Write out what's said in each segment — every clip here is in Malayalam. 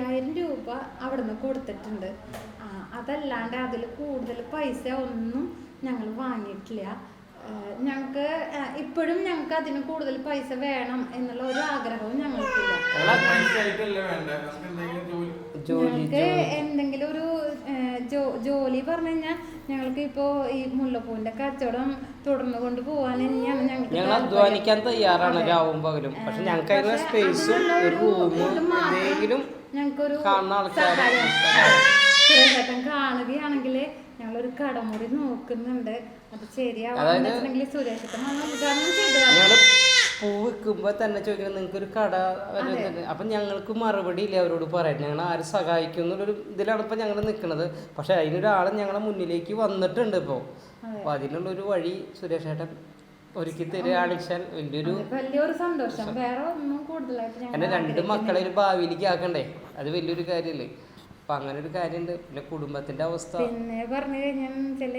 അയ്യായിരം രൂപ അവിടുന്ന് കൊടുത്തിട്ടുണ്ട്. ആ, അതല്ലാണ്ട് അതിൽ കൂടുതൽ പൈസ ഒന്നും ഞങ്ങൾ വാങ്ങിയിട്ടില്ല. ഞങ്ങൾക്ക് ഇപ്പോഴും ഞങ്ങൾക്ക് അതിന് കൂടുതൽ പൈസ വേണം എന്നുള്ള ഒരു ആഗ്രഹവും ഞങ്ങൾക്കില്ല. ഞങ്ങൾക്ക് എന്തെങ്കിലും ഒരു ജോലി പറഞ്ഞു കഴിഞ്ഞാൽ ഞങ്ങൾക്ക് ഇപ്പോ ഈ മുല്ലപ്പൂവിന്റെ കച്ചവടം തുടർന്നു കൊണ്ട് പോകാൻ ഞങ്ങൾ. അധ്വാനിക്കാൻ തയ്യാറാണ്. രാവും പകലും. പക്ഷെ ഞങ്ങൾക്ക് അതിന് സ്പേസും ഒരു റൂമും എന്തെങ്കിലും കാണുന്ന ആൾക്കാരെ. കാണുകയാണെങ്കിൽ ഞങ്ങളൊരു കടമുറി നോക്കുന്നുണ്ട്. അത് സുരേഷേട്ടൻ വന്ന് ഉദ്ഘാടനം ചെയ്തു പൂ വെക്കുമ്പോ തന്നെ ചോദിക്കണം നിങ്ങൾക്ക് ഒരു കട അപ്പൊ ഞങ്ങൾക്ക് മറുപടി ഇല്ല അവരോട് പറയാൻ. ഞങ്ങൾ ആരും സഹായിക്കും എന്നുള്ളൊരു ഇതിലാണ് ഇപ്പൊ ഞങ്ങൾ നിൽക്കുന്നത് പക്ഷെ അതിനൊരാൾ ഞങ്ങളെ മുന്നിലേക്ക് വന്നിട്ടുണ്ട് ഇപ്പോ. അപ്പൊ അതിനുള്ള ഒരു വഴി സുരേഷ് ഏട്ടൻ ഒരുക്കി തരികയാണെച്ചാൽ വലിയൊരു അത് വലിയൊരു സന്തോഷം. വേറെ ഒന്നും കൂടുതലായിട്ട് ഞങ്ങൾ എന്നെ രണ്ട് മക്കളെ ഒരു ഭാവിയിലേക്ക് ആക്കണ്ടേ? അത് വലിയൊരു കാര്യല്ലേ. അപ്പൊ അങ്ങനെ ഒരു കാര്യമുണ്ട് പിന്നെ കുടുംബത്തിന്റെ അവസ്ഥ. പിന്നെ പറഞ്ഞു കഴിഞ്ഞാൽ വെച്ചാൽ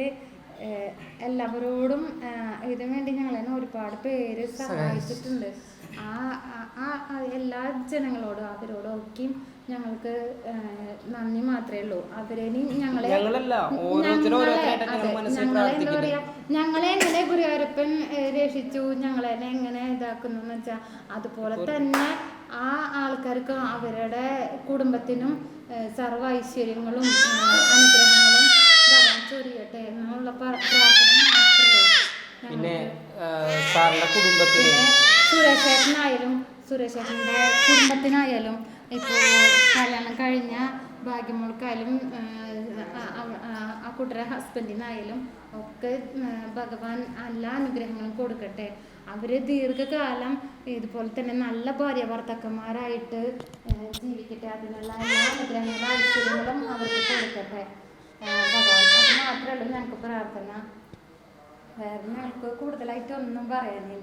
എല്ലാവരോടും ഇതിനു വേണ്ടി ഞങ്ങൾ തന്നെ ഒരുപാട് പേര് സഹായിച്ചിട്ടുണ്ട്. ആ എല്ലാ ജനങ്ങളോടും അവരോടും ഒക്കെയും ഞങ്ങൾക്ക് നന്ദി മാത്രമേ ഉള്ളൂ. അവരെ ഞങ്ങളെ ഞങ്ങളല്ല ഓരോരുത്തരും ഞങ്ങളെ- എന്താ പറയാ ഞങ്ങളെ എങ്ങനെ ഗുരുവായൂരപ്പൻ രക്ഷിച്ചു? ഞങ്ങളെ എങ്ങനെ ഇതാക്കുന്നു വെച്ചാ വെച്ചാൽ അതുപോലെ. തന്നെ ആ ആൾക്കാർക്ക് അവരുടെ കുടുംബത്തിനും സർവ സർവ ഐശ്വര്യങ്ങളും അനുഗ്രഹങ്ങളും ഭഗവാൻ ചൊരിയട്ടെ എന്നുള്ള പ്രാർത്ഥന മാത്രമേ പിന്നെ സാറിന്റെ കുടുംബത്തിന്? സുരേഷേട്ടനായാലും സുരേഷേട്ടന്റെ കുടുംബത്തിനായാലും ഇപ്പോൾ കല്യാണം കഴിഞ്ഞ ഭാഗ്യമോൾക്കായാലും കുട്ടിയുടെ ഹസ്ബൻഡിനായാലും ഒക്കെ ഭഗവാൻ എല്ലാ അനുഗ്രഹങ്ങളും കൊടുക്കട്ടെ. അവർ ദീർഘകാലം ഇതുപോലെ തന്നെ നല്ല ഭാര്യ ഭർത്താക്കന്മാരായിട്ട് ജീവിക്കട്ടെ. അതിനുള്ള എല്ലാ അനുഗ്രഹങ്ങളും ഐശ്വര്യങ്ങളും അവർക്ക് കൊടുക്കട്ടെ. ഭഗവാൻ അത് മാത്രമേ ഉള്ളൂ. ഞങ്ങൾക്ക് പ്രാർത്ഥന. വേറെ ഞങ്ങൾക്ക് കൂടുതലായിട്ട് ഒന്നും പറയാനില്ല.